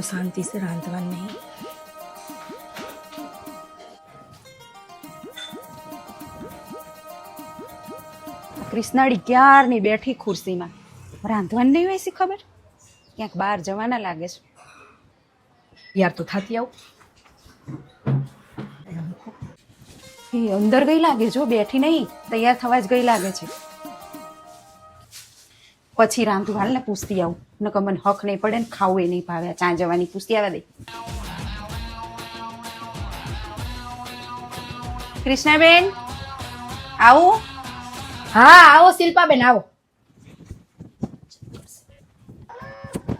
તો શાંતિ છે રાંધવાનું નહીં ક્રિષ્નાળી ક્યારની બેઠી ખુરશીમાં રાંધવાની નહીં હોય ખબર ક્યાંક બહાર જવાના લાગે છે યાર તો થાતી આવું એ અંદર ગઈ લાગે જો બેઠી નહીં તૈયાર થવા જ ગઈ લાગે છે પછી રાંધું. હાલ ને પૂછતી આવું. નકર મને હક નહીં પડે ને ખાવું એ નહીં ભાવે. ચા જવાની પૂછતી આવે દે. કૃષ્ણાબેન આવું. હા આવો શિલ્પાબેન આવો.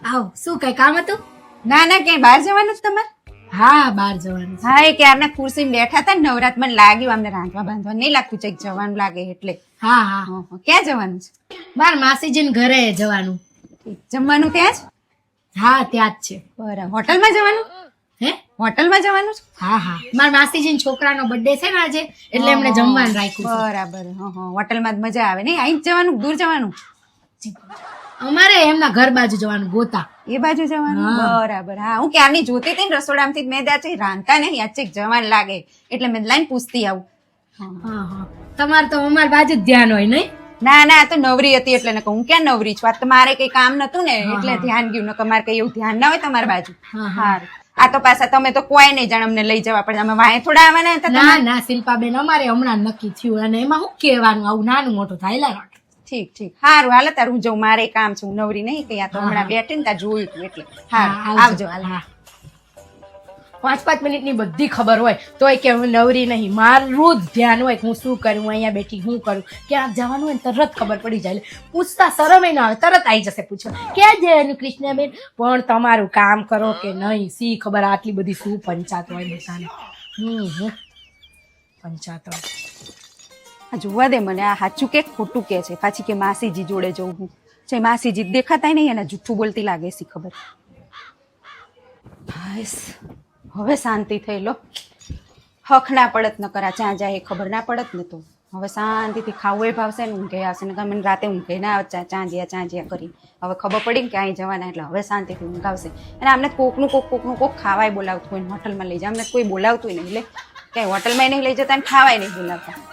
આવો. શું કઈ કામ હતું? ના ના ક્યાંય બહાર જવાનું છે તમારે? હા બહાર જવાનું છે. હા એ ક્યારના ખુરશીમાં બેઠા હતા ને નવરાત મને લાગ્યું અમને રાંધવા બાંધવા. નહીં લાગતું છે જવાનું લાગે એટલે. હા હા. હા. ક્યાં જવાનું છે? બાર માસીજીને ઘરે જવાનું. ઠીક. જમવાનું ત્યાં જ? હા ત્યાં જ છે. બરાબર. હોટલમાં જવાનું? હે? હોટલમાં જવાનું છે? હા હા. મારા માસીજીના છોકરાનો બર્થડે છે ને આજે એટલે એમને જમવાનું રાખ્યું છે. બરાબર. હં, હં. હોટલમાં જ મજા આવે. નહીં અહીં જ જવાનું દૂર જવાનું? અમારે એમના ઘર બાજુ જવાનું ગોતા. એ બાજુ જવાનું? બરાબર. હા હું ક્યારની જોતી હતી ને રસોડામાંથી મેં ત્યાં રાંધતા નહીં આચેક જવાન લાગે. એટલે મેં લાઈન પૂછતી આવું. હા હા. તમારે તો અમારી બાજુ જ ધ્યાન હોય નહીં? ના ના તો નવરી હતી એટલે ને હું ક્યાં નવરી છું? આ તો મારે કઈ કામ નતું ને એટલે ધ્યાન ગયું ને મારે કઈ એવું ધ્યાન ના હોય તમારી બાજુ. હા. આ તો પાછા તમે તો કોઈ નહીં જાણ અમને લઈ જવા પડે. અમે વાંહે થોડા આવવાના હતા ના ના શિલ્પાબેન અમારે હમણાં નક્કી થયું. અને એમાં શું કહેવાનું આવું નાનું મોટું થાય રાખે. ઠીક ઠીક. હારું હાલ તાર હું જઉં. મારે કામ છે હું નવરી નહીં કઈ આ તો હમણાં બેઠી ને ત્યાં જોયું હતું એટલે. હારું આવજો. હાલ. હા. પાંચ પાંચ મિનિટની બધી ખબર હોય તોય કે હું નવરી નહીં. મારું જ ધ્યાન હોય કે હું શું કરું અહીંયા બેઠી હું કરું. ક્યાં જવાનું હોય તરત ખબર પડી જાય. પૂછતા શરમ ના આવે તરત આવી જશે પૂછો ક્યાં જવાનું કૃષ્ણબેન પણ તમારું કામ કરો કે નહીં? સી ખબર આટલી બધી શું પંચાત હોય બધાને? હમ હમ. પંચાત હોય. આ જોવા દે મને, આ સાચું કે ખોટું કે છે? પાછી કે માસીજી જોડે જવું હું. છે માસીજી દેખાતા નહીં, એને જૂઠું બોલતી લાગે છે ખબર. બસ, હવે શાંતિ થઈ લો. હક ના પડત ન કરા ચા જાય ખબર ના પડત ને તો. હવે શાંતિથી ખાવું એ ભાવશે ને ઊંઘે આવશે. ને મને રાતે ઊંઘે ના આવે ચા ચાંજિયા ચાંજિયા કરી. હવે ખબર પડી ને કે અહીં જવાના એટલે હવે શાંતિથી ઊંઘ આવશે. અને આમને કોકનું કોક કોકનું કોક ખાવાય બોલાવતું હોય હોટલમાં લઈ જાય. અમને કોઈ બોલાવતું નહીં એટલે ક્યાંય હોટલમાં નહીં લઈ જતા ને ખાવાય નહીં બોલાવતા.